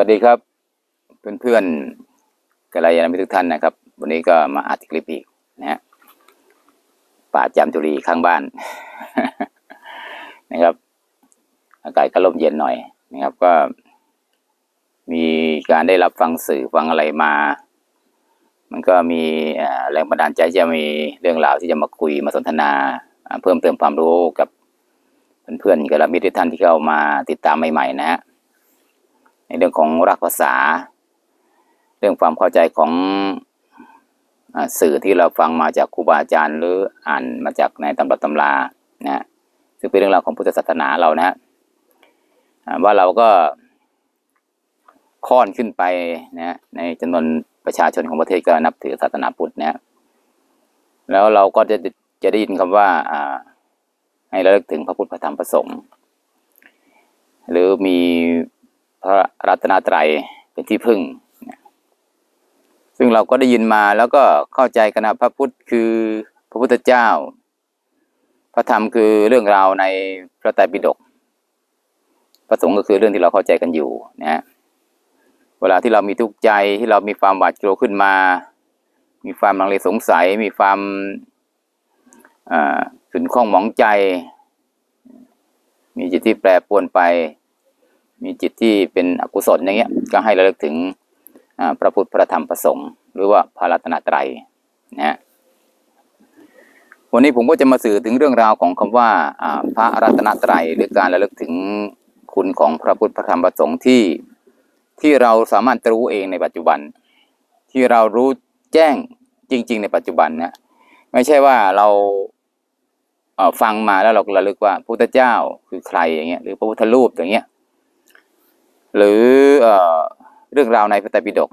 วัสดีครับ เพื่อนๆกัลยาณมิตรทุกท่านนะครับ วันนี้ก็มาอัดคลิปอีกนะฮะป่าจามจุรีข้างบ้าน นะครับ อากาศก็ลมเย็นหน่อยนะครับ ก็ มีการได้รับฟังสื่อฟังอะไรมา มันก็มีแรงบันดาลใจจะมีเรื่องราวที่จะมาคุยมาสนทนาอ่าเพิ่มเติมความรู้กับเพื่อนๆกัลยาณมิตรทุกท่านที่เข้ามาติดตามใหม่ๆนะฮะ ในเรื่องของรักภาษา เรื่องความเข้าใจของอสื่อที่เราฟังมาจากครูบาอาจารย์หรืออ่านมาจากในตำรับตำรานะฮะซึ่งเป็นเรื่องราวของพุทธศาสนาเรานะฮะว่าเราก็ค่อนขึ้นไปนะฮะในจำนวนประชาชนของประเทศก็นับถือศาสนาพุทธนะฮะแล้วเราก็จะจะได้ยินคำว่าอ่าให้ระลึกถึงพระพุทธพระธรรมพระสงฆ์หรือมี พระรัตนตรัยเป็นที่พึ่ง ซึ่งเราก็ได้ยินมาแล้วก็เข้าใจกันนะพระพุทธคือพระพุทธเจ้า พระธรรมคือเรื่องราวในพระไตรปิฎกพระสงฆ์ก็คือเรื่องที่เราเข้าใจกันอยู่นะฮะเวลาที่เรามีทุกข์ใจที่เรามีความหวาดกลัวขึ้นมา มีความลังเลสงสัย มีความขุ่นข้องหมองใจ มีจิตที่แปรปรวนไป มีจิตที่เป็นอกุศลอย่างเงี้ยก็ให้ระลึกถึงอ่าพระพุทธพระธรรมพระสงฆ์หรือว่าพระรัตนตรัยนะฮะวันนี้ผมก็จะมาสื่อถึงเรื่องราวของคำว่าอ่าพระรัตนตรัยหรือการระลึกถึงคุณของพระพุทธพระธรรมพระสงฆ์ที่ที่เราสามารถรู้เองในปัจจุบัน ที่เรารู้แจ้งจริง ๆ ในปัจจุบันนะไม่ใช่ว่าเราฟังมาแล้วเราระลึกว่าพระพุทธเจ้าคือใครอย่างเงี้ยหรือพระพุทธรูปอย่างเงี้ย หรือเออเรื่องราวในพระไตรปิฎก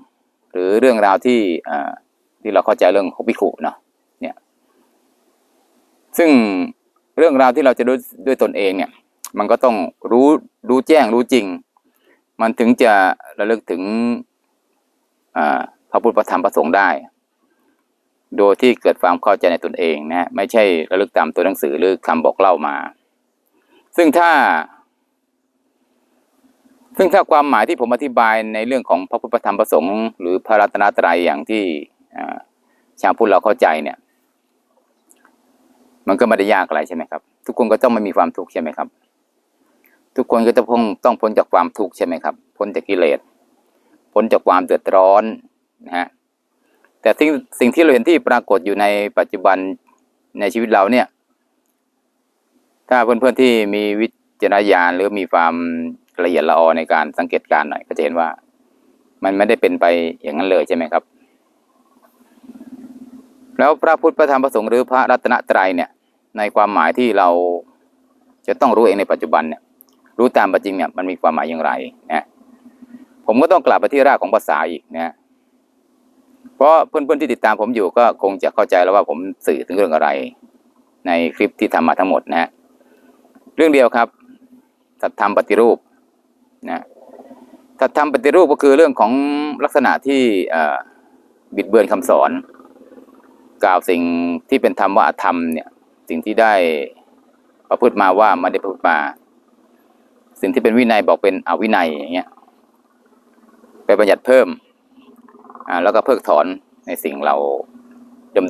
หรือเรื่องราวที่ที่เราเข้าใจเรื่องของพิขุเนาะเนี่ยซึ่งเรื่องราวที่เราจะรู้ด้วยตนเองเนี่ย มันก็ต้องรู้รู้แจ้งรู้จริง มันถึงจะระลึกถึงพระพุทธพระธรรมพระสงฆ์ได้ โดยที่เกิดความเข้าใจในตนเองนะฮะไม่ใช่ระลึกตามตัวหนังสือหรือคำบอกเล่ามา ซึ่งถ้า ซึ่งถ้าความหมายที่ผมอธิบายในเรื่องของพระพุทธธรรมประสงค์หรือพระรัตนตรัยอย่างที่ชาวพุทธเราเข้าใจเนี่ย มันก็ไม่ได้ยากอะไรใช่ไหมครับ ทุกคนก็ต้องไม่มีความทุกข์ใช่ไหมครับ ทุกคนก็จะพ้นต้องพ้นจากความทุกข์ใช่ไหมครับ พ้นจากกิเลส พ้นจากความเดือดร้อนนะฮะแต่สิ่งสิ่งที่เราเห็นที่ปรากฏอยู่ในปัจจุบันในชีวิตเราเนี่ย ถ้าเพื่อนๆที่มีวิจารณญาณหรือมีความ ละเอียดละออในการสังเกตการหน่อย ก็จะเห็นว่า มันไม่ได้เป็นไปอย่างนั้นเลยใช่ไหมครับ แล้วพระพุทธพระธรรมพระสงฆ์หรือพระรัตนตรัยเนี่ย ในความหมายที่เราจะต้องรู้เองในปัจจุบันเนี่ย รู้ตามปจจริงเนี่ยมันมีความหมายอย่างไรนะผมก็ต้องกลับไปที่รากของภาษาอีกนะเพราะเพื่อนๆที่ติดตามผมอยู่ก็คงจะเข้าใจแล้วว่าผมสื่อถึงเรื่องอะไร ในคลิปที่ทำมาทั้งหมดนะฮะเรื่องเดียวครับสัตธรรมปฏิรูป นะสัตธรรมปฏิรูปก็คือเรื่องของลักษณะที่บิดเบือนคำสอน กล่าวสิ่งที่เป็นธรรมว่าอธรรมเนี่ย สิ่งที่ได้ประพฤติมาว่าไม่ได้ประพฤติมา สิ่งที่เป็นวินัยบอกเป็นอวินัยอย่างเงี้ยไปบัญญัติเพิ่มอ่าแล้วก็เพิกถอนในสิ่งเรา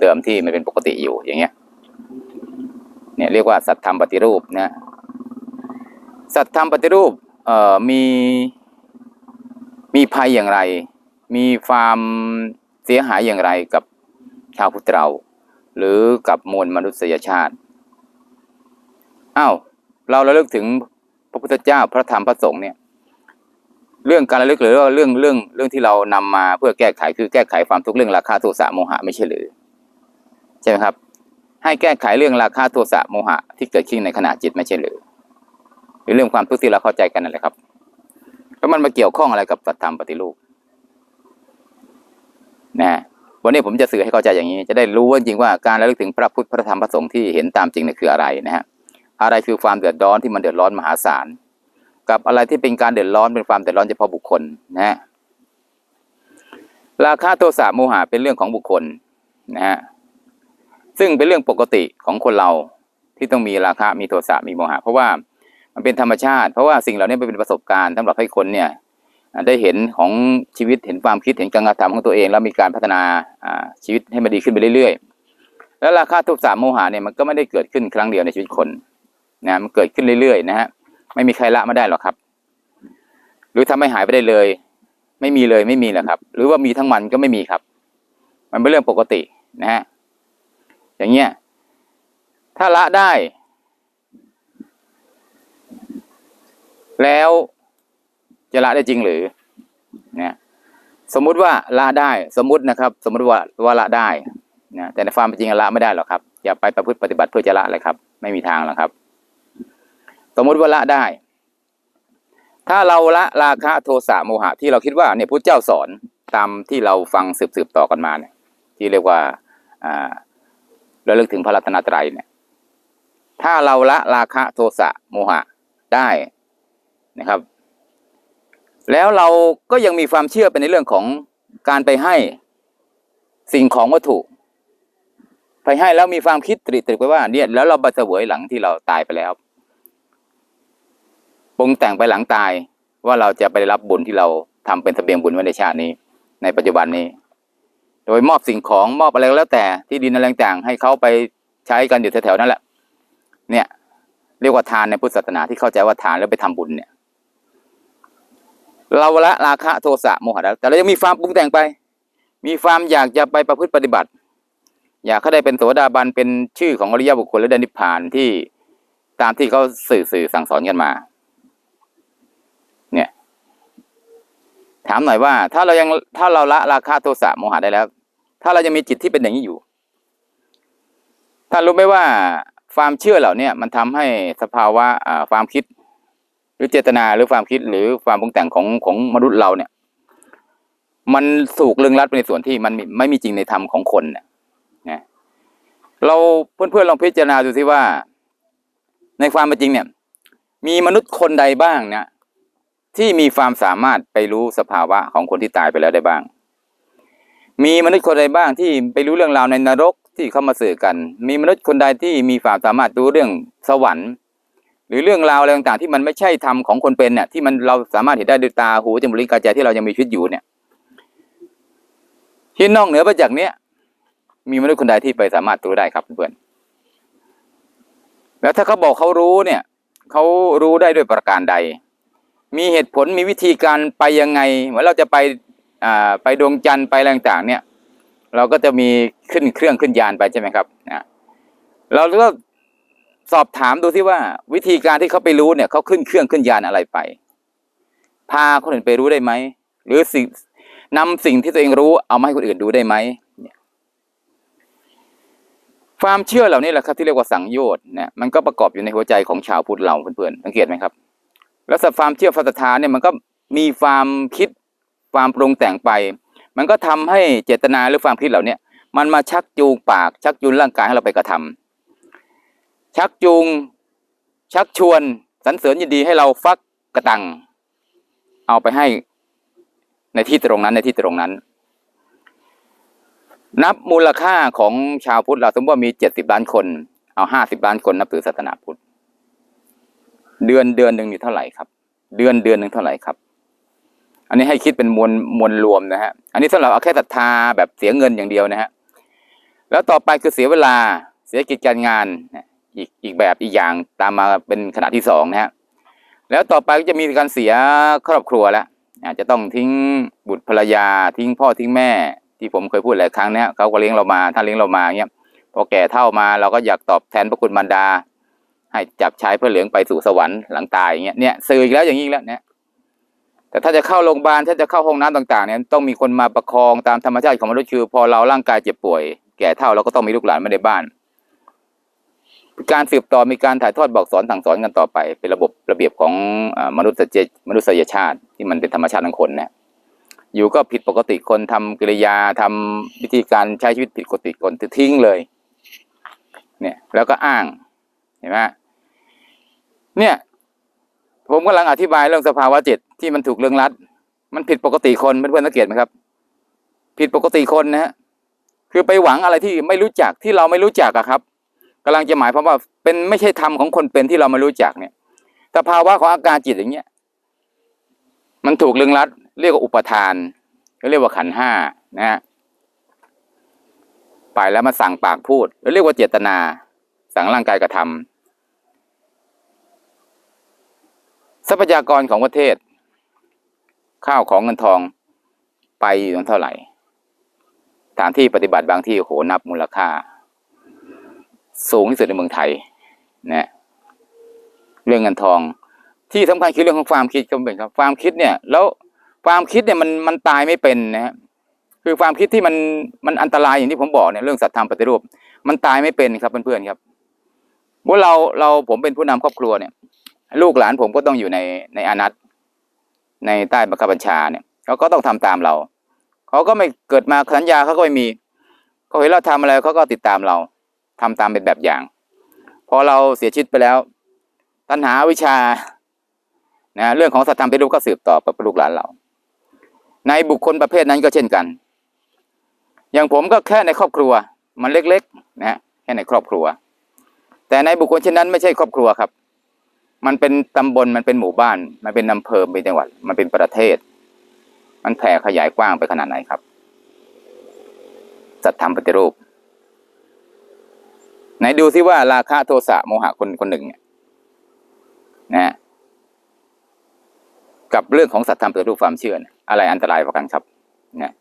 เดิมๆที่มันเป็นปกติอยู่อย่างเงี้ย เนี่ยเรียกว่าสัตธรรมปฏิรูปนะสัตธรรมปฏิรูป เอ่อมีมีภัยอย่างไร มีความเสียหายอย่างไรกับชาวพุทธเรา หรือกับมวลมนุษยชาติอ้าวเราระลึกถึงพระพุทธเจ้าพระธรรมพระสงฆ์เนี่ย เรื่องการระลึกหรือว่าเรื่องเรื่องเรื่องที่เรานำมาเพื่อแก้ไขคือแก้ไขความทุกข์เรื่องราคาโทสะโมหะไม่ใช่หรือใช่ไหมครับ ให้แก้ไขเรื่องราคาโทสะโมหะที่เกิดขึ้นในขณะจิตไม่ใช่หรือ หรือเรื่องความทุกข์ที่เราเข้าใจกันนั่นแหละครับ แล้วมันมาเกี่ยวข้องอะไรกับสัตธรรมปฏิรูปนะวันนี้ผมจะสื่อให้เข้าใจอย่างนี้ จะได้รู้ว่าจริงว่าการระลึกถึงพระพุทธพระธรรมพระสงฆ์ที่เห็นตามจริงเนี่ยคืออะไรนะฮะอะไรคือความเดือดร้อนที่มันเดือดร้อนมหาศาลกับอะไรที่เป็นการเดือดร้อนเป็นความเดือดร้อนเฉพาะบุคคลนะฮะราคาโทสะโมหะเป็นเรื่องของบุคคลนะฮะซึ่งเป็นเรื่องปกติของคนเราที่ต้องมีราคะมีโทสะมีโมหะเพราะว่า มันเป็นธรรมชาติ เพราะว่าสิ่งเหล่านี้เป็นประสบการณ์สำหรับให้คนเนี่ยได้เห็นของชีวิตเห็นความคิดเห็นการกระทำของตัวเอง แล้วมีการพัฒนาชีวิตให้มันดีขึ้นไปเรื่อยๆ แล้วราคาโทสะโมหะเนี่ยมันก็ไม่ได้เกิดขึ้นครั้งเดียวในชีวิตคนนะมันเกิดขึ้นเรื่อยๆนะฮะไม่มีใครละไม่ได้หรอกครับ หรือทำให้หายไปได้เลย ไม่มีเลยไม่มีแหละครับ หรือว่ามีทั้งวันก็ไม่มีครับ มันเป็นเรื่องปกตินะฮะอย่างเงี้ยถ้าละได้ แล้วจะละได้จริงหรือเนี่ยสมมุติว่าละได้สมมุตินะครับ สมมุติว่าว่าละได้นะแต่ในความเป็นจริงละไม่ได้หรอกครับ อย่าไปประพฤติปฏิบัติเพื่อจะละเลยครับ ไม่มีทางหรอกครับ สมมุติว่าละได้ ถ้าเราละราคะโทสะโมหะที่เราคิดว่าเนี่ยพระเจ้าสอนตามที่เราฟังสืบๆต่อกันมาเนี่ย ที่เรียกว่าอ่าระลึกถึงพระรัตนตรัยเนี่ย ถ้าเราละราคะโทสะโมหะได้ นะครับ แล้วเราก็ยังมีความเชื่อไปในเรื่องของการไปให้สิ่งของวัตถุไปให้แล้วมีความคิดตริตรึกไว้ว่าเนี่ยแล้วเราบัเสวยหลังที่เราตายไปแล้วปรุงแต่งไปหลังตายว่าเราจะไปรับบุญที่เราทำเป็นเสบียงบุญไว้ในชาตินี้ ในปัจจุบันนี้ โดยมอบสิ่งของมอบอะไรก็แล้วแต่ที่ดินอะไรต่างให้เขาไปใช้กันอยู่แถวๆนั่นแหละ เนี่ย เรียกว่าทานในพุทธศาสนาที่เข้าใจว่าทานแล้วไปทำบุญเนี่ย เราละราคะโทสะโมหะแล้วแต่เรายังมีความปรุงแต่งไป มีความอยากจะไปประพฤติปฏิบัติ อยากเขาได้เป็นโสดาบันเป็นชื่อของอริยบุคคลและได้นิพพานที่ตามที่เขาสื่อสื่อสั่งสอนกันมา เนี่ย ถามหน่อยว่า ถ้าเรายังถ้าเราละราคะโทสะโมหะได้แล้ว ถ้าเรายังมีจิตที่เป็นอย่างนี้อยู่ท่านรู้ไหมว่าความเชื่อเหล่าเนี้มันทำให้สภาวะความคิด หรือเจตนาหรือความคิดหรือความปรุงแต่งของของมนุษย์เราเนี่ย มันสูกลึงลัดไปในส่วนที่มันไม่มีจริงในธรรมของคนเนี่ยนะเราเพื่อนๆลองพิจารณาดูสิว่า ในความเป็นจริงเนี่ย มีมนุษย์คนใดบ้างเนี่ยที่มีความสามารถไปรู้สภาวะของคนที่ตายไปแล้วได้บ้าง มีมนุษย์คนใดบ้างที่ไปรู้เรื่องราวในนรกที่เข้ามาสื่อกัน มีมนุษย์คนใดที่มีความสามารถรู้เรื่องสวรรค์ รือเรื่องราวอะไรต่างๆที่มันไม่ใช่ธรรมของคนเป็นเนี่ยที่มันเราสามารถเห็นได้ด้วยตาหูจมูกลิ้นกายใจที่เรายังมีชีวิตอยู่เนี่ยที่นอกเหนือไปจากเนี้ยมีมนุษย์คนใดที่ไปสามารถรู้ได้ครับเพื่อนแล้วถ้าเขาบอกเขารู้เนี่ยเขารู้ได้ด้วยประการใด มีเหตุผลมีวิธีการไปยังไงเหมือนเราจะไปอ่าไปดวงจันทร์ไปอะไรต่างๆเนี่ย เราก็จะมีขึ้นเครื่องขึ้นยานไปใช่ไหมครับนะเราก็ สอบถามดูที่ว่าวิธีการที่เขาไปรู้เนี่ยเขาขึ้นเครื่องขึ้นยานอะไรไป พาคนอื่นไปรู้ได้ไหมหรือสิ่งนำสิ่งที่ตัวเองรู้เอามาให้คนอื่นดูได้ไหมเนี่ยความเชื่อเหล่านี้แหละครับที่เรียกว่าสังโยชน์เนี่ยมันก็ประกอบอยู่ในหัวใจของชาวพุทธเราเพื่อนๆสังเกตไหมครับ แล้วสัความเชื่อฟัตธาเนี่ยมันก็มีความคิดความปรุงแต่งไป มันก็ทำให้เจตนาหรือความคิดเหล่าเนี้ยมันมาชักจูงปากชักจูงร่างกายให้เราไปกระทำ ชักจูง ชักชวนสรรเสริญยินดีให้เราฟักกระตัง เอาไปให้ในที่ตรงนั้นในที่ตรงนั้น นับมูลค่าของชาวพุทธเราสมมติว่ามีเจ็ดสิบล้านคน เอาห้าสิบล้านคนนับถือศาสนาพุทธ เดือนเดือนหนึ่งนี่เท่าไหร่ครับ เดือนเดือนหนึ่งเท่าไหร่ครับ อันนี้ให้คิดเป็นมวลมวลรวมนะฮะ อันนี้สำหรับเอาแค่ศรัทธาแบบเสียเงินอย่างเดียวนะฮะ แล้วต่อไปคือเสียเวลาเสียกิจการงาน อีกอีกแบบอีกอย่างตามมาเป็นขณะที่สองนะฮะแล้วต่อไปก็จะมีการเสียครอบครัวแล้วอาจจะต้องทิ้งบุตรภรรยาทิ้งพ่อทิ้งแม่ ที่ผมเคยพูดหลายครั้งเนี่ยเขาก็เลี้ยงเรามาท่านเลี้ยงเรามาเงี้ยพอแก่เท่ามาเราก็อยากตอบแทนพระคุณมารดา ให้จับใช้พระเหลืองไปสู่สวรรค์หลังตายอย่างเงี้ยเนี่ยสื่ออีกแล้วอย่างนี้แล้วเนี่ยแต่ถ้าจะเข้าโรงพยาบาลถ้าจะเข้าห้องน้ำต่างๆเนี่ยต้องมีคนมาประคองตามธรรมชาติของมนุษย์คือ พอเราร่างกายเจ็บป่วย แก่เท่าเราก็ต้องมีลูกหลานมาในบ้าน การสืบต่อมีการถ่ายทอดบอกสอนสั่งสอนกันต่อไป เป็นระบบระเบียบของมนุษย์เจมนุษยชาติที่มันเป็นธรรมชาติของคนเนี่ยอยู่ก็ผิดปกติคนทำกิริยาทำวิธีการใช้ชีวิตผิดปกติคนทิ้งเลย เนี่ย แล้วก็อ้างเห็นไหมเนี่ย ผมกำลังอธิบายเรื่องสภาวะจิตที่มันถูกเรื่องรัด มันผิดปกติคนเพื่อนๆสังเกตไหมครับ ผิดปกติคนนะฮะคือไปหวังอะไรที่ไม่รู้จักที่เราไม่รู้จักอะครับ กำลังจะหมายความว่าเป็นไม่ใช่ธรรมของคนเป็นที่เราไม่รู้จักเนี่ยสภาวะของอาการจิตอย่างเงี้ย มันถูกลึงรัด เรียกว่าอุปทานเรียกว่าขันห้านะฮะไปแล้วมาสั่งปากพูดเรียกว่าเจตนา สั่งร่างกายกระทำทรัพยากรของประเทศ ข้าวของเงินทองไปอยู่เท่าไหร่สถานที่ปฏิบัติบางที่โหนับมูลค่า สูงที่สุดในเมืองไทยนะเรื่องเงินทอง ที่สำคัญคือเรื่องของความคิดครับเป็นครับ ความคิดเนี่ย แล้วความคิดเนี่ยมันมันตายไม่เป็นนะฮะคือความคิดที่มันมันอันตรายอย่างที่ผมบอกเนี่ยเรื่องสัตธรรมปฏิรูป มันตายไม่เป็นครับเพื่อนๆครับเมื่อเราเราผมเป็นผู้นำครอบครัวเนี่ย ลูกหลานผมก็ต้องอยู่ในในอานัตในใต้บังคับบัญชาเนี่ยเขาก็ต้องทำตามเรา เขาก็ไม่เกิดมาสัญญาเขาก็ไม่มีเขาเห็นเราทำอะไรเขาก็ติดตามเรา ทำตามเป็นแบบอย่าง พอเราเสียชีวิตไปแล้ว ตัณหาวิชานะเรื่องของสัตธรรมเป็นรูปก็สืบต่อกับลูกหลานเรา ในบุคคลประเภทนั้นก็เช่นกัน อย่างผมก็แค่ในครอบครัว มันเล็กๆนะฮะแค่ในครอบครัว แต่ในบุคคลเช่นนั้นไม่ใช่ครอบครัวครับ มันเป็นตำบลมันเป็นหมู่บ้าน มันเป็นอำเภอเป็นจังหวัด มันเป็นประเทศ มันแผ่ขยายกว้างไปขนาดไหนครับสัตธรรมปฏิรูป ไหนดูซิว่าราคะโทสะโมหะคนคนหนึ่งเนี่ยนะฮะกับเรื่องของสัตธรรมปฏิรูปความเชื่ออะไรอันตรายกว่ากันครับนะ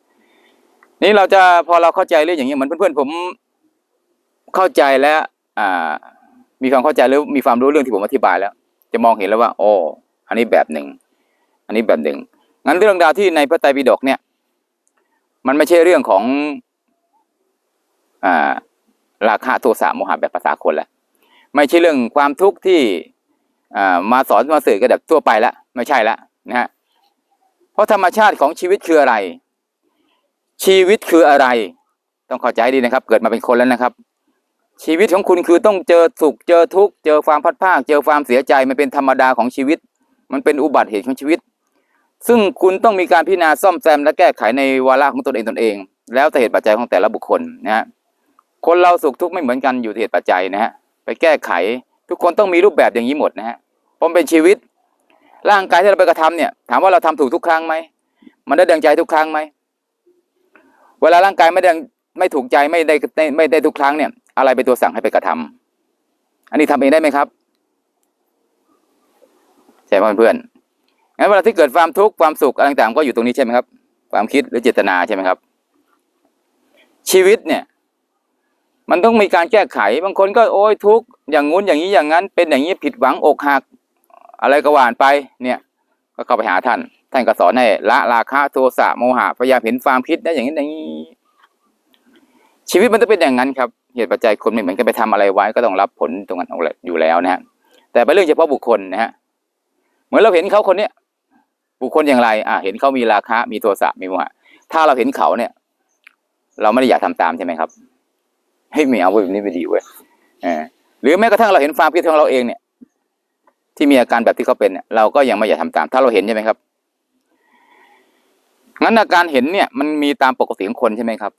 นี่เราจะพอเราเข้าใจเรื่องอย่างนี้เหมือนเพื่อนๆผมเข้าใจแล้ว อ่า มีความเข้าใจหรือมีความรู้เรื่องที่ผมอธิบายแล้ว จะมองเห็นแล้วว่า โอ้อันนี้แบบหนึ่ง อันนี้แบบหนึ่งงั้นเรื่องราวที่ในพระไตรปิฎกเนี่ย มันไม่ใช่เรื่องของ อ่า ราคะโทสะโมหะแบบภาษาคนแล้วไม่ใช่เรื่องความทุกข์ที่มาสอนมาสื่อกันแบบทั่วไปแล้วไม่ใช่แล้วนะฮะเพราะธรรมชาติของชีวิตคืออะไร ชีวิตคืออะไร ต้องเข้าใจดีนะครับ เกิดมาเป็นคนแล้วนะครับ ชีวิตของคุณคือต้องเจอสุขเจอทุกข์เจอความพัดภาค เจอความเสียใจมันเป็นธรรมดาของชีวิต มันเป็นอุบัติเหตุของชีวิต ซึ่งคุณต้องมีการพิจารณาซ่อมแซมและแก้ไขในวาระของตนเองตนเอง แล้วแต่เหตุปัจจัยของแต่ละบุคคลนะฮะ คนเราสุขทุกข์ไม่เหมือนกันอยู่ที่เหตุปัจจัยนะฮะไปแก้ไขทุกคนต้องมีรูปแบบอย่างนี้หมดนะฮะเพราะมันเป็นชีวิต ร่างกายที่เราไปกระทำเนี่ย ถามว่าเราทำถูกทุกครั้งไหมมันได้ดังใจทุกครั้งไหมเวลาร่างกายไม่ดังไม่ถูกใจไม่ได้ไม่ได้ทุกครั้งเนี่ย อะไรเป็นตัวสั่งให้ไปกระทำอันนี้ทำเองได้ไหมครับใช่ไหมเพื่อนๆงั้นเวลาที่เกิดความทุกข์ความสุขอะไรต่างก็อยู่ตรงนี้ใช่ไหมครับ ความคิดหรือเจตนาใช่ไหมครับ ชีวิตเนี่ย มันต้องมีการแก้ไข บางคนก็โอ้ยทุกข์อย่างงู้นอย่างนี้อย่างนั้น เป็นอย่างนี้ผิดหวังอกหัก อะไรก็หวานไปเนี่ย ก็เข้าไปหาท่าน ท่านก็สอนให้ละราคะโทสะโมหะพยายามเห็นความคิดได้อย่างนี้อย่างนี้ ชีวิตมันต้องเป็นอย่างนั้นครับเหตุปัจจัยคนไม่เหมือนกันไปทำอะไรไว้ก็ต้องรับผลตรงนั้นอยู่แล้วนะฮะแต่เป็นเรื่องเฉพาะบุคคลนะฮะเหมือนเราเห็นเขาคนเนี้ยบุคคลอย่างไร อ่าเห็นเขามีราคะมีโทสะมีโมหะถ้าเราเห็นเขาเนี่ย เราไม่ได้อยากทำตามใช่ไหมครับ ให้ยไม่เอาแบบนี้ไม่ดีเว้ยหรือแม้กระทั่งเราเห็นความคิดของเราเองเนี่ย ที่มีอาการแบบที่เขาเป็นเนี่ยเราก็ยังไม่อยากทำตาม ถ้าเราเห็นใช่ไหมครับงั้นอาการเห็นเนี่ยมันมีตามปกติของคนใช่ไหมครับ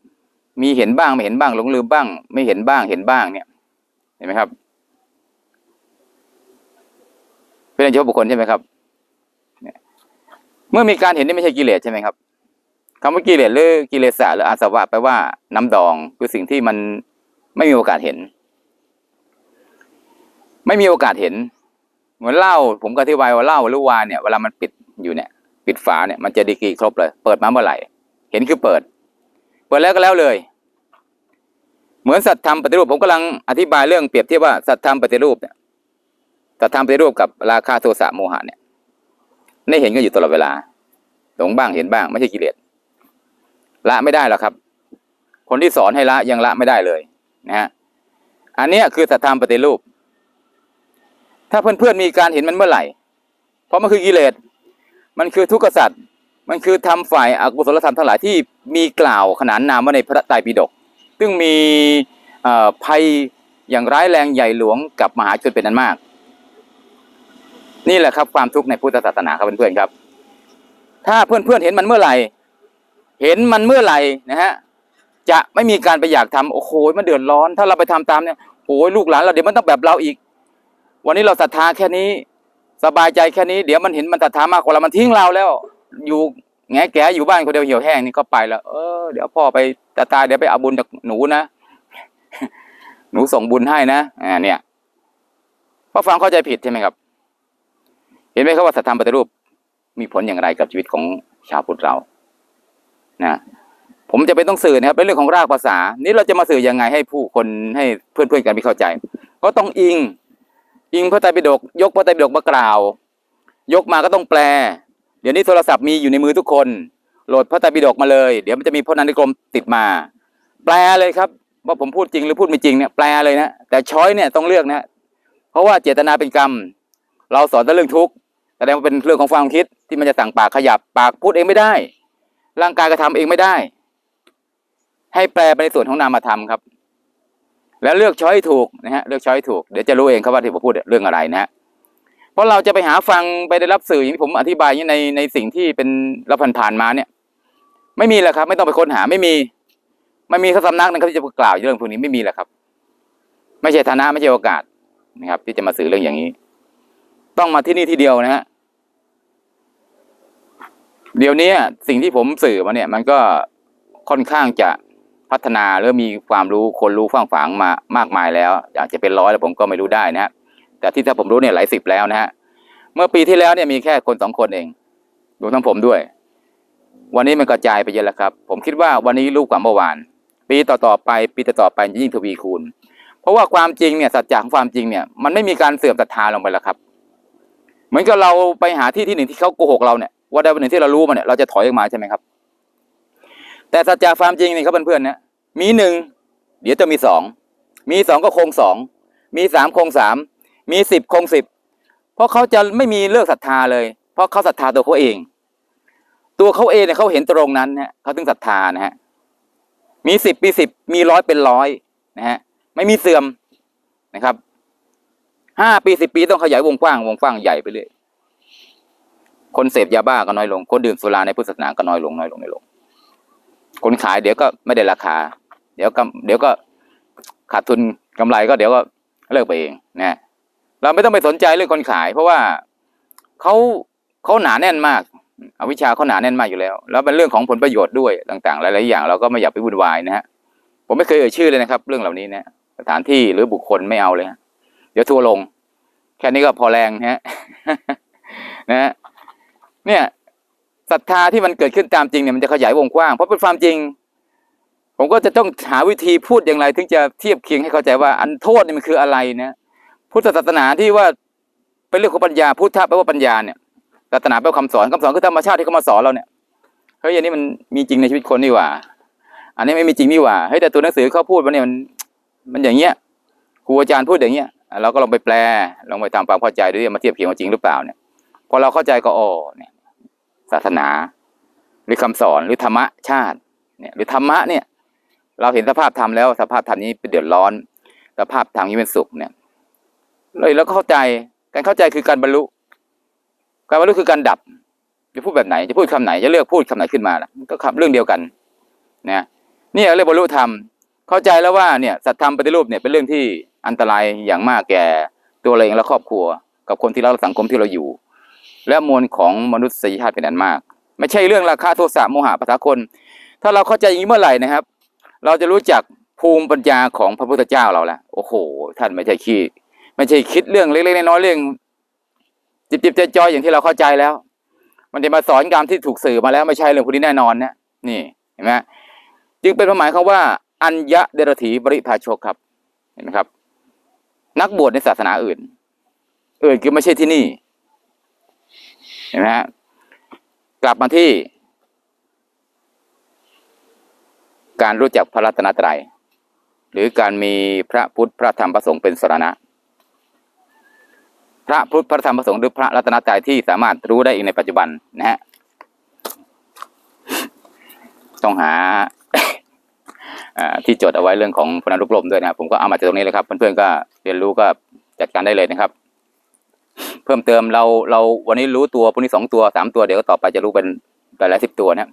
มีเห็นบ้างไม่เห็นบ้างหลงลืมบ้าง ไม่เห็นบ้างเห็นบ้างเนี่ย เห็นไหมครับ เป็นเฉพาะบุคคลใช่ไหมครับเนี่ยเมื่อมีการเห็นนี่ไม่ใช่กิเลสใช่ไหมครับคำว่ากิเลสหรือกิเลสะหรืออาสวะแปลว่าน้ำดองคือสิ่งที่มัน ไม่มีโอกาสเห็น ไม่มีโอกาสเห็น เหมือนเหล้าผมก็อธิบายว่าเหล้าหรือวายเนี่ยเวลามันปิดอยู่เนี่ย ปิดฝาเนี่ยมันจะดีกรีครบเลย เปิดมาเมื่อไหร่ เห็นคือเปิด เปิดแล้วก็แล้วเลย เหมือนสัตยธรรมปฏิรูปผมกำลังอธิบายเรื่องเปรียบเทียบว่าสัตยธรรมปฏิรูปเนี่ยสัตยธรรมปฏิรูปกับราคาโทสะโมหะเนี่ยได้เห็นกันอยู่ตลอดเวลาหลงบ้างเห็นบ้างไม่ใช่กิเลสละไม่ได้หรอกครับ คนที่สอนให้ละยังละไม่ได้เลย นะฮะอันนี้คือสัตธรรมปฏิรูป ถ้าเพื่อนๆมีการเห็นมันเมื่อไหร่ เพราะมันคือกิเลสมันคือทุกขสัตว์มันคือทำฝ่ายอกุศลธรรมทั้งหลายที่มีกล่าวขนานนามว่าในพระไตรปิฎกซึ่งมีภัยอย่างร้ายแรงใหญ่หลวงกับมหาชนเป็นอันมาก นี่แหละครับความทุกข์ในพุทธศาสนาครับเพื่อนๆครับ ถ้าเพื่อนๆเห็นมันเมื่อไหร่ เห็นมันเมื่อไหร่นะฮะ จะไม่มีการไปอยากทำโอ้โหมันเดือดร้อน ถ้าเราไปทำตามเนี่ยโอ้ยลูกหลานเราเดี๋ยวมันต้องแบบเราอีก วันนี้เราศรัทธาแค่นี้ สบายใจแค่นี้เดี๋ยวมันเห็นมันศรัทธามากกว่าเรา มันทิ้งเราแล้ว อยู่แงแกอยู่บ้านคนเดียวเหี่ยวแห้งนี่ก็ไปแล้ว เออเดี๋ยวพ่อไปตาตายเดี๋ยวไปเอาบุญจากหนูนะหนูส่งบุญให้นะอ่าเนี่ยพอฟังเข้าใจผิดใช่ไหมครับ เห็นไหมครับว่าสัทธรรมปฏิรูป มีผลอย่างไรกับชีวิตของชาวพุทธเรา นะ ผมจะเป็นต้องสื่อนะครับเป็นเรื่องของรากภาษา นี่เราจะมาสื่อยังไงให้ผู้คนให้เพื่อนๆกันไม่เข้าใจ ก็ต้องอิง อิงพระไตรปิฎกยกพระไตรปิฎกมากล่าว ยกมาก็ต้องแปล เดี๋ยวนี้โทรศัพท์มีอยู่ในมือทุกคน โหลดพระไตรปิฎกมาเลย เดี๋ยวมันจะมีพจนานุกรมติดมา แปลเลยครับ ว่าผมพูดจริงหรือพูดไม่จริงเนี่ยแปลเลยนะแต่ช้อยเนี่ยต้องเลือกนะเพราะว่าเจตนาเป็นกรรม เราสอนแต่เรื่องทุกข์แสดงว่าเป็นเรื่องของความคิดที่มันจะสั่งปากขยับปากพูดเองไม่ได้ ร่างกายกระทำเองไม่ได้ ให้แปลไปในส่วนของนามธรรมครับ แล้วเลือกช้อยถูกนะฮะเลือกช้อยถูกเดี๋ยวจะรู้เองครับว่าที่ผมพูดเรื่องอะไรนะฮะเพราะเราจะไปหาฟังไปได้รับสื่ออย่างที่ผมอธิบายในในสิ่งที่เป็นรับผ่านผ่านๆมาเนี่ย ไม่มีแล้วครับ ไม่ต้องไปค้นหาไม่มีไม่มีสักสำนักนะครับที่จะกล่าวเรื่องพวกนี้ไม่มีแล้วครับ ไม่ใช่ฐานะไม่ใช่โอกาสนะครับ ที่จะมาสื่อเรื่องอย่างนี้ ต้องมาที่นี่ที่เดียวนะฮะเดี๋ยวนี้สิ่งที่ผมสื่อมาเนี่ย มันก็ค่อนข้างจะ พัฒนาหรือมีความรู้คนรู้ฟังฝังมามากมายแล้วอาจจะเป็นร้อยแล้วผมก็ไม่รู้ได้นะฮะแต่ที่ถ้าผมรู้เนี่ยหลายสิบแล้วนะฮะเมื่อปีที่แล้วเนี่ยมีแค่คนสองคนเองรวมทั้งผมด้วย วันนี้มันกระจายไปเยอะแล้วครับ ผมคิดว่าวันนี้รู้กว่าเมื่อวาน ปีต่อๆไปปีต่อๆไปยิ่งทวีคูณ เพราะว่าความจริงเนี่ยสัจจะของความจริงเนี่ยมันไม่มีการเสื่อมศรัทธาลงไปแล้วครับ เหมือนกับเราไปหาที่ที่หนึ่งที่เขาโกหกเราเนี่ยว่าได้วันหนึ่งที่เรารู้มาเนี่ยเราจะถอยออกมาใช่ไหมครับ แต่สัจจะความจริงนี่ครับเพื่อนๆเนี่ย มีหนึ่งเดี๋ยวจะมีสองมีสองก็คงสองมีสามคงสามมีสิบคงสิบเพราะเขาจะไม่มีเลิกศรัทธาเลย เพราะเขาศรัทธาตัวเขาเอง ตัวเขาเองเนี่ยเขาเห็นตรงนั้นนะเขาถึงศรัทธานะฮะมีสิบมีสิบมีร้อยเป็นร้อยนะฮะไม่มีเสื่อมนะครับห้าปีสิบปีต้องขยายวงกว้างวงกว้างใหญ่ไปเรื่อยคนเสพยาบ้าก็น้อยลง คนดื่มสุราในพุทธศาสนาก็น้อยลงน้อยลงน้อยลง คนขายเดี๋ยวก็ไม่ได้ราคา เดี๋ยวก็เดี๋ยวก็ขาดทุนกำไรก็เดี๋ยวก็เลิกไปเองนะเราไม่ต้องไปสนใจเรื่องคนขาย เพราะว่าเขาเขาหนาแน่นมากอวิชาเขาหนาแน่นมากอยู่แล้ว แล้วเป็นเรื่องของผลประโยชน์ด้วยต่างๆ หลายๆอย่าง เราก็ไม่อยากไปวุ่นวายนะฮะผมไม่เคยเอ่ยชื่อเลยนะครับ เรื่องเหล่านี้นี่ยสถานที่หรือบุคคลไม่เอาเลยฮะเดี๋ยวทัวลง แค่นี้ก็พอแรงนะฮะนะฮะเนี่ยศรัทธาที่มันเกิดขึ้นตามจริงเนี่ยมันจะขยายวงกว้างเพราะเป็นความจริง ผมก็จะต้องหาวิธีพูดอย่างไร ถึงจะเทียบเคียงให้เข้าใจว่า อันโทษนี่มันคืออะไรนะพุทธศาสนาที่ว่าเป็นเรื่องของปัญญาพุทธะแปลว่าปัญญาเนี่ยศาสนาแปลว่าคำสอนคำสอนคือธรรมชาติที่เขามาสอนเราเนี่ยเฮ้ยอันนี้มันมีจริงในชีวิตคนนี่หว่า อันนี้ไม่มีจริงนี่หว่าเฮ้ยแต่ตัวหนังสือเขาพูดมาเนี่ยมันมันอย่างเงี้ยครูอาจารย์พูดอย่างเงี้ยเราก็ลองไปแปลลองไปทำความเข้าใจดูดิมาเทียบเคียงว่าจริงหรือเปล่าเนี่ยพอเราเข้าใจก็อ๋อเนี่ยศาสนา หรือคำสอนหรือธรรมชาติเนี่ยหรือธรรมะเนี่ย เราเห็นสภาพธรรมแล้วสภาพธรรมนี้เป็นเดือดร้อน สภาพธรรมนี้เป็นสุขเนี่ยเลยแล้วก็เข้าใจการเข้าใจคือการบรรลุ การบรรลุคือการดับจะพูดแบบไหนจะพูดคำไหนจะเลือกพูดคำไหนขึ้นมาล่ะก็คำเรื่องเดียวกันนะนี่เรียกบรรลุธรรมเข้าใจแล้วว่าเนี่ยสัตธรรมปฏิรูปเนี่ยเป็นเรื่องที่อันตรายอย่างมากแก่ตัวเราเองและครอบครัว กับคนที่เราสังคมที่เราอยู่ และมวลของมนุษยชาติเป็นอันมาก ไม่ใช่เรื่องราคาโทสะโมหะปะทะคน ถ้าเราเข้าใจอย่างนี้เมื่อไหร่นะครับ เราจะรู้จักภูมิปัญญาของพระพุทธเจ้าเราแล้วโอ้โห ท่านไม่ใช่ขี้ไม่ใช่คิดเรื่องเล็กๆน้อยๆเรื่องจิบๆจจอยอย่างที่เราเข้าใจแล้ว มันจะมาสอนกรรที่ถูกสื่อมาแล้วไม่ใช่เรื่องพวกนี้แน่นอนนะนี่เห็นไหมจึงเป็นความหมายคำว่า อัญญะเดรถีบริพาชกครับ เห็นไหมครับ นักบวชในศาสนาอื่นอื่นคือไม่ใช่ที่นี่เห็นไหมฮะกลับมาที่ การรู้จักพระรัตนตรัย หรือการมีพระพุทธพระธรรมพระสงฆ์เป็นสรณะ พระพุทธพระธรรมพระสงฆ์หรือพระรัตนตรัยที่สามารถรู้ได้เองในปัจจุบันนะฮะต้องหาที่จดเอาไว้เรื่องของพนันลุกลมด้วยนะครับผมก็เอามาจากตรงนี้เลยครับเพื่อนๆก็เรียนรู้ก็จัดการได้เลยนะครับ เพิ่มเติมเราเราวันนี้รู้ตัวพวกนี้สองตัวสามตัวเดี๋ยวก็ต่อไปจะรู้เป็นหลายสิบตัวนะ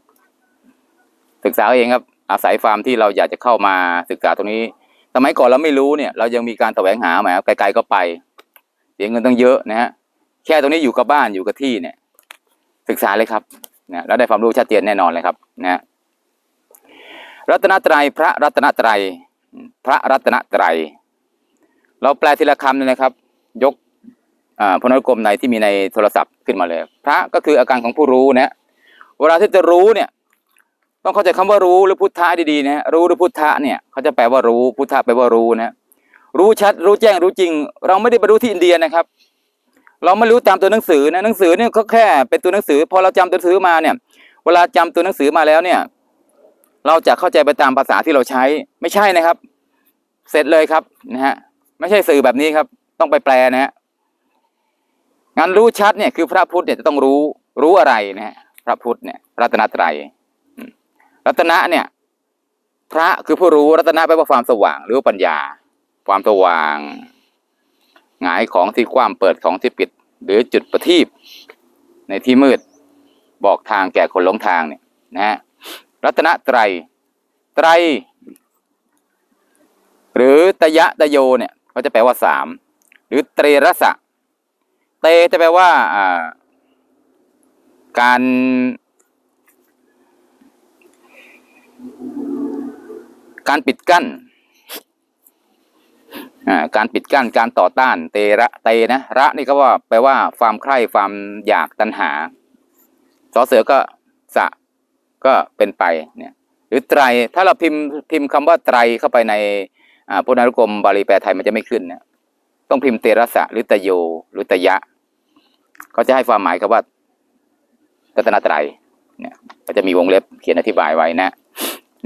ศึกษาเองครับ อาศัยฟาร์มที่เราอยากจะเข้ามาศึกษาตรงนี้สมัยก่อนเราไม่รู้เนี่ย เรายังมีการแสวงหาแหมไกลๆก็ไปเสียเงินตั้งเยอะนะฮะแค่ตรงนี้อยู่กับบ้านอยู่กับที่เนี่ย ศึกษาเลยครับนะแล้วได้ความรู้ชัดเจนแน่นอนเลยครับนะรัตนตรัยพระรัตนตรัยพระรัตนตรัยเราแปลทีละคำเลยนะครับ ยกอ่าพนวกรมในที่มีในโทรศัพท์ขึ้นมาเลย พระก็คืออาการของผู้รู้นะเวลาที่จะรู้เนี่ย ต้องเข้าใจคำว่ารู้หรือพุทธะดีๆนะฮะรู้หรือพุทธะเนี่ยเขาจะแปลว่ารู้พุทธะแปลว่ารู้นะรู้ชัดรู้แจ้งรู้จริง เราไม่ได้ไปรู้ที่อินเดียนะครับ เราไม่รู้ตามตัวหนังสือนะหนังสือเนี่ยก็แค่เป็นตัวหนังสือ พอเราจำตัวหนังสือมาเนี่ย เวลาจำตัวหนังสือมาแล้วเนี่ย เราจะเข้าใจไปตามภาษาที่เราใช้ไม่ใช่นะครับ เสร็จเลยครับนะฮะไม่ใช่สื่อแบบนี้ครับ ต้องไปแปลนะฮะงานรู้ชัดเนี่ยคือพระพุทธเนี่ยจะต้องรู้รู้อะไรนะฮะพระพุทธเนี่ยรัตนตรัย รัตนะเนี่ย พระคือผู้รู้รัตนะแปลว่าความสว่างหรือปัญญา ความสว่างหงายของที่กว้างเปิดของที่ปิด หรือจุดประทีปในที่มืด บอกทางแก่คนหลงทางเนี่ยนะฮะรัตนะไตรไตร หรือตยะตะโยเนี่ยก็จะแปลว่าสามหรือเตรรสะ เตจะแปลว่าการ การปิดกั้นการปิดกั้นการต่อต้านเตระเตนะระนี่ก็ว่าแปลว่าความใคร่ความอยากตัณหาสอเสือก็สะก็เป็นไปเนี่ยหรือไตรถ้าเราพิมพ์พิมพ์คำว่าไตรเข้าไปในพุทธนานุกรมบาลีแปลไทยมันจะไม่ขึ้นนะต้องพิมพ์เตระสะหรือตะโยหรือตะยะเขาจะให้ความหมายกับว่ารัตนตรัยเนี่ยก็จะมีวงเล็บเขียนอธิบายไว้นะ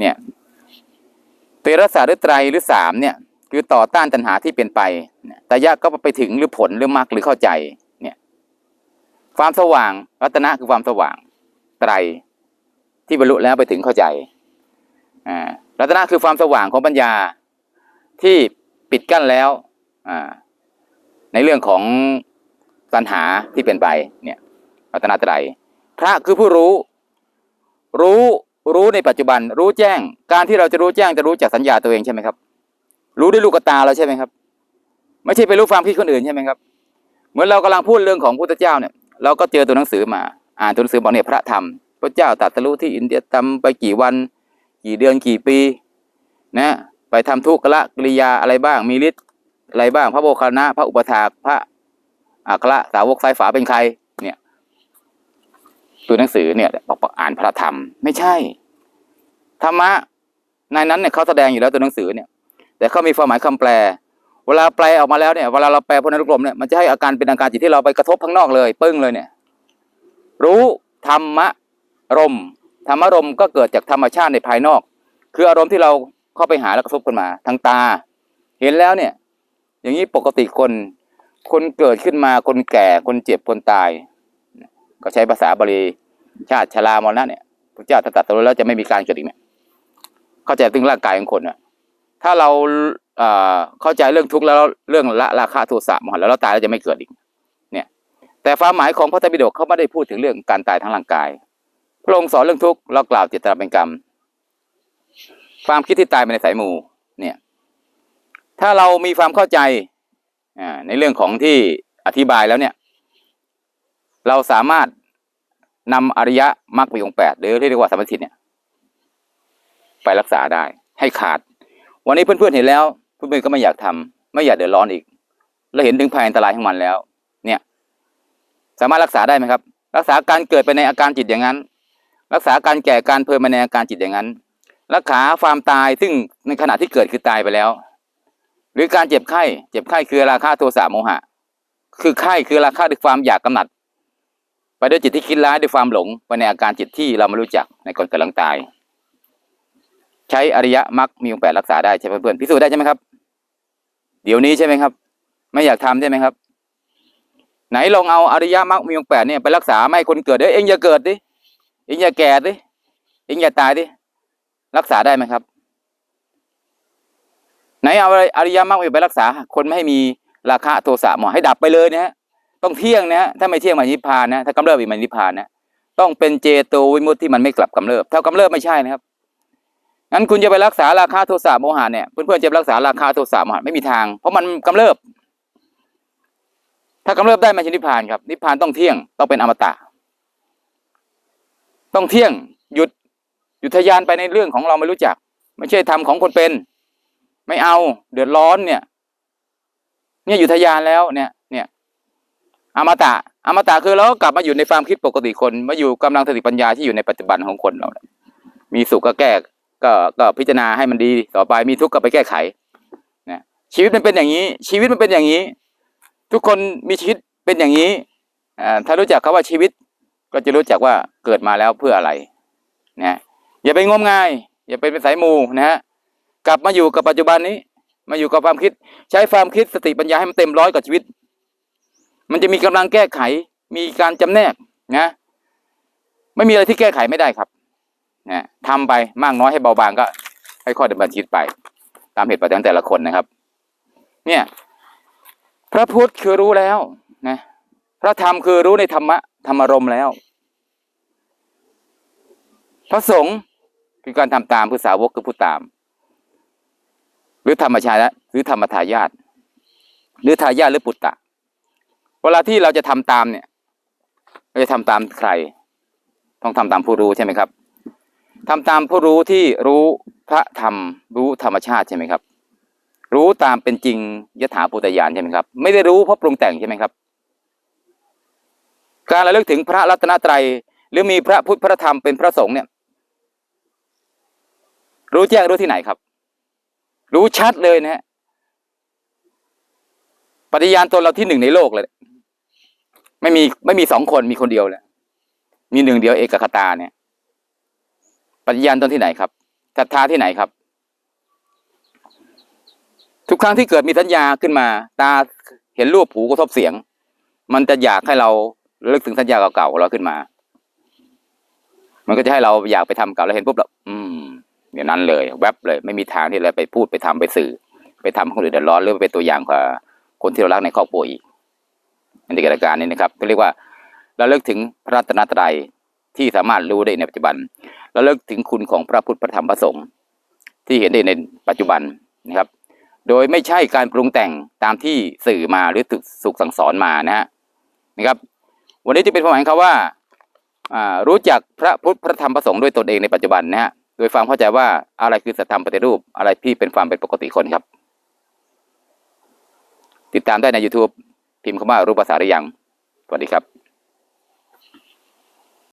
เนี่ยเตระสะหรือไตรหรือสามเนี่ยคือต่อต้านตัณหาที่เป็นไปเนี่ยตยะก็ไปถึงหรือผลหรือมรรคหรือเข้าใจเนี่ยความสว่างรัตนะคือความสว่างไตรที่บรรลุแล้วไปถึงเข้าใจอ่ารัตนะคือความสว่างของปัญญาที่ปิดกั้นแล้วอ่าในเรื่องของตัณหาที่เป็นไปเนี่ยรัตนตรพระคือผู้รู้ รู้ รู้ในปัจจุบัน รู้แจ้ง การที่เราจะรู้แจ้งจะรู้จากสัญญาตัวเองใช่ไหมครับ รู้ด้วยลูกตาเราใช่ไหมครับ ไม่ใช่ไปรู้ความคิดคนอื่นใช่ไหมครับ เหมือนเรากำลังพูดเรื่องของพุทธเจ้าเนี่ย เราก็เจอตัวหนังสือมา อ่านตัวหนังสือบอกเนี่ยพระธรรมพระเจ้าตรัสรู้ที่อินเดียทำไปกี่วัน กี่เดือนกี่ปี นะ ไปทำทุกขละกิริยาอะไรบ้าง มีฤทธิ์อะไรบ้าง พระโมคานะพระอุปถากพระอัครสาวกสายฝาเป็นใคร ตัวหนังสือเนี่ยบอกอ่านพระธรรม ไม่ใช่ธรรมะในนั้นเนี่ยเขาแสดงอยู่แล้วตัวหนังสือเนี่ย แต่เขามีความหมายคำแปล เวลาแปลออกมาแล้วเนี่ยเวลาเราแปลพจนานุกรมเนี่ยมันจะให้อาการเป็นอาการจิตที่เราไปกระทบข้างนอกเลย ปึ้งเลยเนี่ย รู้ธรรมะรมธรรมารมก็เกิดจากธรรมชาติในภายนอก คืออารมณ์ที่เราเข้าไปหาแล้วกระทบกันมาทางตา เห็นแล้วเนี่ย อย่างนี้ปกติคนคนเกิดขึ้นมาคนแก่คนเจ็บคนตาย ก็ใช้ภาษาบาลีชาติชรามรณะเนี่ยพระเจ้าตรัสรู้แล้วจะไม่มีการเกิดอีกเนี่ยเข้าใจถึงร่างกายของคนเนี่ยถ้าเราเอ่อเข้าใจเรื่องทุกข์แล้วเรื่องละราคาโทสะมหันแล้วเราตายแล้วจะไม่เกิดอีก เนี่ย แต่ความหมายของพระธรรมปิฎกเขาไม่ได้พูดถึงเรื่องการตายทางร่างกาย พระองค์สอนเรื่องทุกข์เรากล่าวเจตนาเป็นกรรม ความคิดที่ตายไปในสายมูเนี่ย ถ้าเรามีความเข้าใจอ่าในเรื่องของที่อธิบายแล้วเนี่ย เราสามารถนำอริยมรรคประยงแปดหรือเรียกว่าสมถิตเนี่ย ไปรักษาได้ ให้ขาด วันนี้เพื่อนๆเห็นแล้ว เพื่อนๆก็ไม่อยากทำไม่อยากเดือดร้อนอีกและเห็นถึงภัยอันตรายของมันแล้ว เนี่ย สามารถรักษาได้ไหมครับ รักษาการเกิดไปในอาการจิตอย่างนั้น รักษาการแก่การเพลินไปในอาการจิตอย่างนั้น รักษาความตายซึ่งในขณะที่เกิดคือตายไปแล้ว หรือการเจ็บไข้ เจ็บไข้คือราคะโทสะโมหะ คือไข้คือราคะด้วยความอยากกำหนัด ด้วยจิตที่คิดร้ายด้วยความหลงไปในอาการจิตที่เราไม่รู้จักในก่อนเกิดหลังตาย ใช้อริยมรรคมีองค์แปดรักษาได้ใช่ไหมเพื่อนพิสูจน์ได้ใช่ไหมครับ เดี๋ยวนี้ใช่ไหมครับ ไม่อยากทำใช่ไหมครับ ไหนลองเอาอริยมรรคมีองค์แปดเนี่ยไปรักษาไม่ให้คนเกิดเอ้เอ็งอย่าเกิดดิเอ็งอย่าแก่ดิเอ็งอย่าตายดิรักษาได้ไหมครับ ไหนเอาอริยมรรคไปรักษา คนไม่ให้มีราคะโทสะโมหะให้ดับไปเลยนะฮะ ต้องเที่ยงนะ ถ้าไม่เที่ยงมันนิพพานนะ ถ้ากำเริบอีกมันนิพพานนะ ต้องเป็นเจโตวิมุตติที่มันไม่กลับกำเริบ ถ้ากำเริบไม่ใช่นะครับ งั้นคุณจะไปรักษาราคะโทสะโมหะเนี่ยเพื่อนๆจะรักษาราคะโทสะโมหะไม่มีทาง เพราะมันกำเริบ ถ้ากำเริบได้มันนิพพานครับ นิพพานต้องเที่ยง ต้องเป็นอมตะ ต้องเที่ยง หยุด หยุดทะยานไปในเรื่องของเราไม่รู้จัก ไม่ใช่ทำของคนเป็น ไม่เอา เดือดร้อนเนี่ย เนี่ยอยู่ทะยานแล้วเนี่ย อมตะอมตะคือเราก็กลับมาอยู่ในความคิดปกติคน มาอยู่กำลังสติปัญญาที่อยู่ในปัจจุบันของคนเรา มีสุขก็แก้ก็ก็พิจารณาให้มันดีต่อไปมีทุกข์ก็ไปแก้ไขนะชีวิตมันเป็นอย่างนี้ ชีวิตมันเป็นอย่างนี้ ทุกคนมีชีวิตเป็นอย่างนี้ถ้ารู้จักคาว่าชีวิต ก็จะรู้จักว่าเกิดมาแล้วเพื่ออะไรนะอย่าไปงมงาย อย่าไปเป็นสายมูนะฮะกลับมาอยู่กับปัจจุบันนี้ มาอยู่กับความคิด ใช้ความคิดสติปัญญาให้มันเต็มร้อยกับชีวิต มันจะมีกำลังแก้ไข มีการจำแนกนะ ไม่มีอะไรที่แก้ไขไม่ได้ครับนะทำไปมากน้อยให้เบาบางก็ค่อยๆดำเนินชีวิตไป ตามเหตุปัจจัยแต่ละคนนะครับ เนี่ย พระพุทธคือรู้แล้วนะพระธรรมคือรู้ในธรรมะธรรมารมแล้ว พระสงฆ์คือการทำตามคือสาวกคือผู้ตาม หรือธรรมชาติหรือธรรมทายาทหรือทายาทหรือปุตตะ เวลาที่เราจะทำตามเนี่ย เราจะทำตามใคร ต้องทำตามผู้รู้ใช่ไหมครับทำตามผู้รู้ที่รู้พระธรรมรู้ธรรมชาติใช่ไหมครับ รู้ตามเป็นจริงยถาปุตยานใช่ไหมครับ ไม่ได้รู้เพราะปรุงแต่งใช่ไหมครับ การระลึกถึงพระรัตนตรัย หรือมีพระพุทธพระธรรมเป็นพระสงฆ์เนี่ย รู้แจ้งรู้ที่ไหนครับ รู้ชัดเลยนะฮะปฏิญาณตนเราที่หนึ่งในโลกเลย ไม่มีไม่มีสองคนมีคนเดียวเลยมีหนึ่งเดียวเอกคตาเนี่ยปฏิญาณตนที่ไหนครับศรัทธาที่ไหนครับ ทุกครั้งที่เกิดมีสัญญาขึ้นมา ตาเห็นรูปหูกระทบเสียง มันจะอยากให้เราระลึกถึงสัญญาเก่าๆของเราขึ้นมา มันก็จะให้เราอยากไปทำเก่าแล้วเห็นปุ๊บเราอืมเดี๋ยนั้นเลย แวบเลย ไม่มีทางที่เราไปพูดไปทำไปสื่อ ไปทำให้คนอื่นเดือดร้อนหรือไปเป็นตัวอย่างกับคนที่เรารักในครอบครัวอีก อันนี้กิจการนี้นะครับเรียกว่าเราเลิกถึงพระรัตนตรัยที่สามารถรู้ได้ในปัจจุบันเราเลิกถึงคุณของพระพุทธพระธรรมพระสงฆ์ที่เห็นได้ในปัจจุบันนะครับ โดยไม่ใช่การปรุงแต่งตามที่สื่อมาหรือถูกสุกสั่งสอนมานะฮะนะครับ วันนี้จะเป็นความหมายครับว่าอ่ารู้จักพระพุทธพระธรรมพระสงฆ์ด้วยตนเองในปัจจุบันนะฮะโดยความเข้าใจว่าอะไรคือสัตธรรมปฏิรูปอะไรที่เป็นความเป็นปกติคนครับ ติดตามได้ใน YouTube พิมพ์คำว่ารูปภาษาหรือยังสวัสดีครับ